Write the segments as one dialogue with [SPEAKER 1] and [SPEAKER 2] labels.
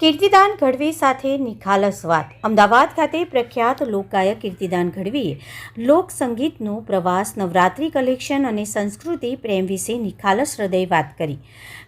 [SPEAKER 1] કીર્તિદાન ગઢવી સાથે નિખાલસ વાત. અમદાવાદ ખાતે પ્રખ્યાત લોકગાયક કીર્તિદાન ગઢવીએ લોકસંગીતનો પ્રવાસ, નવરાત્રિ કલેક્શન અને સંસ્કૃતિ પ્રેમ વિશે નિખાલસ હૃદય વાત કરી.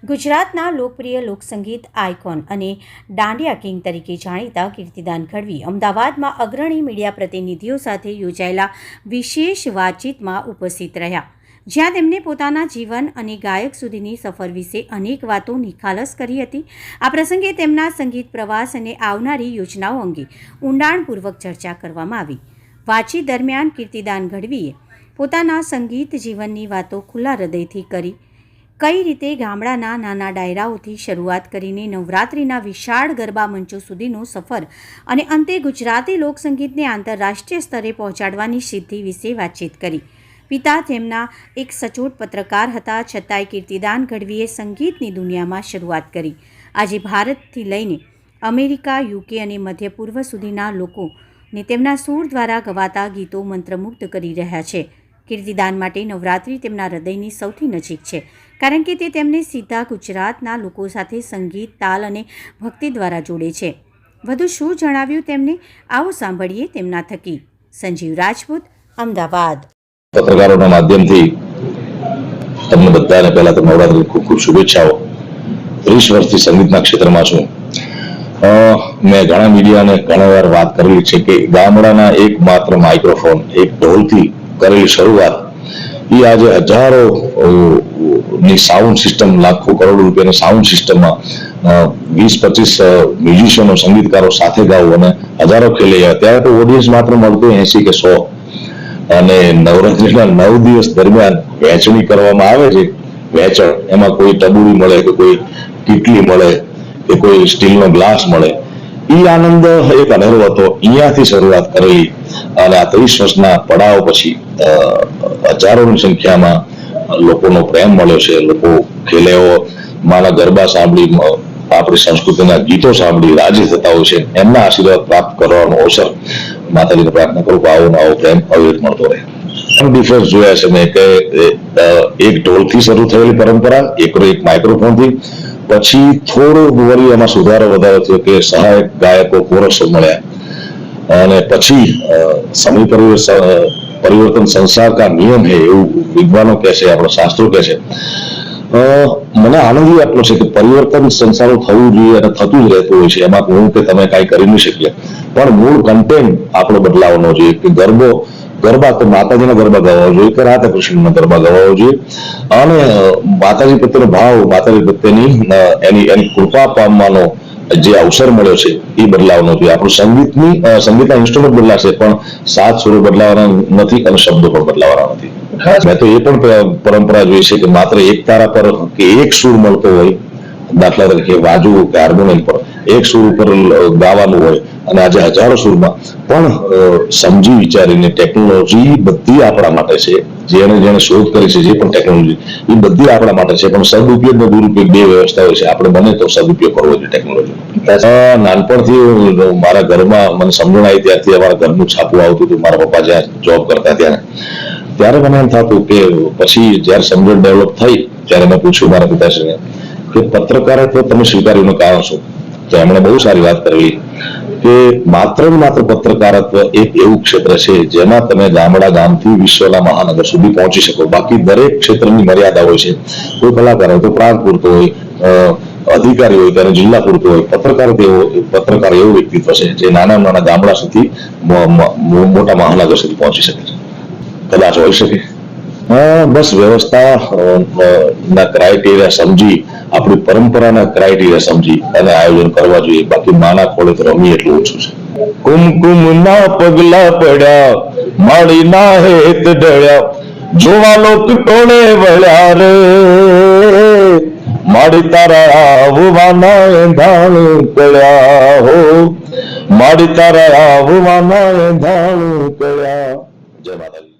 [SPEAKER 1] ગુજરાતના લોકપ્રિય લોકસંગીત આઇકોન અને દાંડિયા કિંગ તરીકે જાણીતા કીર્તિદાન ગઢવી અમદાવાદમાં અગ્રણી મીડિયા પ્રતિનિધિઓ સાથે યોજાયેલા વિશેષ વાતચીતમાં ઉપસ્થિત રહ્યા. જ્યાં તેમણે પોતાના જીવન અને ગાયક સુધીની સફર વિશે અનેક વાતો નિખાલસ કરી હતી. આ પ્રસંગે તેમના સંગીત પ્રવાસ અને આવનારી યોજનાઓ અંગે ઊંડાણપૂર્વક ચર્ચા કરવામાં આવી. વાતચીત દરમિયાન કીર્તિદાન ગઢવીએ પોતાના સંગીત જીવનની વાતો ખુલ્લા હૃદયથી કરી, કઈ રીતે ગામડાના નાના ડાયરાઓથી શરૂઆત કરીને નવરાત્રિના વિશાળ ગરબા મંચો સુધીનો સફર અને અંતે ગુજરાતી લોકસંગીતને આંતરરાષ્ટ્રીય સ્તરે પહોંચાડવાની સિદ્ધિ વિશે વાતચીત કરી. પિતા તેમના એક સચોટ પત્રકાર હતા. છતાંય કીર્તિદાન ગઢવીએ સંગીતની દુનિયામાં શરૂઆત કરી. આજે ભારતથી લઈને અમેરિકા, યુકે અને મધ્ય પૂર્વ સુધીના લોકોને તેમના સૂર દ્વારા ગવાતા ગીતો મંત્રમુગ્ધ કરી રહ્યા છે. કીર્તિદાન માટે નવરાત્રિ તેમના હૃદયની સૌથી નજીક છે, કારણ કે તે તેમને સીધા ગુજરાતના લોકો સાથે સંગીત, તાલ અને ભક્તિ દ્વારા જોડે છે. વધુ શું જણાવ્યું તેમને? આવો સાંભળીએ તેમના થકી. સંજીવ રાજપૂત, અમદાવાદ.
[SPEAKER 2] પત્રકારોના માધ્યમથી તમને બધાને પહેલા તો નવરાત્રી ખૂબ ખૂબ શુભેચ્છાઓ. ત્રીસ વર્ષથી સંગીતના ક્ષેત્રમાં છું. મેં ઘણા મીડિયાને ઘણા વાર વાત કરેલી છે કે ગામડાના એકમાત્ર માઇક્રોફોન, એક ઢોલથી કરેલી શરૂઆત, એ આજે હજારો ની સાઉન્ડ સિસ્ટમ, લાખો કરોડ રૂપિયાની સાઉન્ડ સિસ્ટમમાં વીસ, પચીસ મ્યુઝિશિયનો, સંગીતકારો સાથે ગાવું અને હજારો ખેલે ત્યારે તો ઓડિયન્સ માત્ર મળતું એસી કે સો. અને નવરાત્રીના નવ દિવસ દરમિયાન વહેંચણી કરવામાં આવે છે. વેચણ એમાં કોઈ ટબુડી મળે કે કોઈ કીટલી મળે, કે કોઈ સ્ટીલનો ગ્લાસ મળે. એ આનંદ એક અનેરો હતો. અહીંયાથી શરૂઆત કરેલી અને આ ત્રીસ વર્ષના પડાવ પછી હજારોની સંખ્યામાં લોકોનો પ્રેમ મળ્યો છે. લોકો ખેલેઓ, માના ગરબા સાંભળી આપણી સંસ્કૃતિના ગીતો સાંભળી, રાજી થતા હોય છે. એમના આશીર્વાદ પ્રાપ્ત કરવાનો અવસર માતાજીને પ્રાર્થના કરું કે આવો આવો પ્રેમ અવિરત મળતો રહે. ડિફરન્સ જોયા છે મેં કે એક શરૂ થયેલી પરંપરા એક એક માઇક્રોફોનથી પછી થોડો વળી એમાં સુધારો વધારો થયો કે સહાયક ગાયકો કોરસો મળ્યા. અને પછી સમય પરિવર્તન સંસાર કા નિયમ હે એવું વિદ્વાનો કહે છે, આપણો શાસ્ત્રો કહે છે. મને આનંદ એ આટલો છે કે પરિવર્તન સંસારો થવું જોઈએ અને થતું જ રહેતું હોય છે. એમાં હું કે તમે કાંઈ કરી નહીં શકીએ. પણ મૂળ કન્ટેન્ટ આપણો બદલાવનો જોઈએ કે ગરબો ગરબા તો માતાજીના ગરબા ગાવા જોઈએ કે રાધા કૃષ્ણના ગરબા ગાવા જોઈએ. અને માતાજી પ્રત્યેનો ભાવ માતાજી પ્રત્યેની એની એની કૃપા પામવાનો જે અવસર મળ્યો છે એ બદલાવનો જોઈએ. આપણું સંગીતની સંગીતના ઇન્સ્ટ્રુમેન્ટ બદલાશે પણ સાત સુરો બદલાવાના નથી અને શબ્દો પણ બદલાવાના નથી. મેં તો એ પણ પરંપરા જોઈ છે કે માત્ર એક તારા પર કે એક સૂર મળતો હોય દાખલા તરીકે વાજુ કે હાર્મોનિયમ પર એક સૂર ઉપર ગાવાનું હોય અને આજે હજારો સુરમાં. પણ સમજી વિચારીને ટેકનોલોજી બધી આપણા માટે છે. જેને જેને શોધ કરી છે જે પણ ટેકનોલોજી એ બધી આપણા માટે છે. પણ સદુપયોગ ને દુરુપયોગ બે વ્યવસ્થા હોય છે. આપણે બને તો સદુપયોગ કરવો જોઈએ ટેકનોલોજી નાનપણથી મારા ઘરમાં મને સમજણ આવી ત્યારથી અમારા ઘરનું છાપું આવતું હતું. મારા પપ્પા જ્યાં જોબ કરતા ત્યારે. ત્યારે મને એમ થતું કે પછી જ્યારે સમજણ ડેવલપ થઈ ત્યારે મેં પૂછ્યું મારા પિતાશ્રીને કે પત્રકારત્વ તમે સ્વીકાર્યું કારણ શું? તો એમણે બહુ સારી વાત કરેલી. કે માત્ર ને માત્ર પત્રકારત્વ એક એવું ક્ષેત્ર છે જેમાં તમે ગામડા ગામથી વિશ્વના મહાનગર સુધી પહોંચી શકો. બાકી દરેક ક્ષેત્રની મર્યાદા હોય છે. કોઈ કલાકાર હોય તો પ્રાંત પૂરતો હોય અધિકારી હોય, ત્યારે જિલ્લા પૂરતો હોય, પત્રકાર એવો, પત્રકાર એવું વ્યક્તિત્વ છે જે નાના નાના ગામડા સુધી મોટા મહાનગર સુધી પહોંચી શકે છે. કદાચ હોઈ શકે. બસ વ્યવસ્થા ક્રાઇટેરિયા સમજી આપણી પરંપરાના ક્રાઇટેરિયા સમજી અને આયોજન કરવા જોઈએ. બાકી માના ખોળે રમી એટલું ઓછું છે. કુમકુમ ના પગલા પડ્યા, માળી ના હેત ડળ્યા જોવા લોક ટોળે વળ્યા રે. માડી તારા આવવાના એંધાણ કળ્યા હો. માડી તારા આવવાના એંધાણ કળ્યા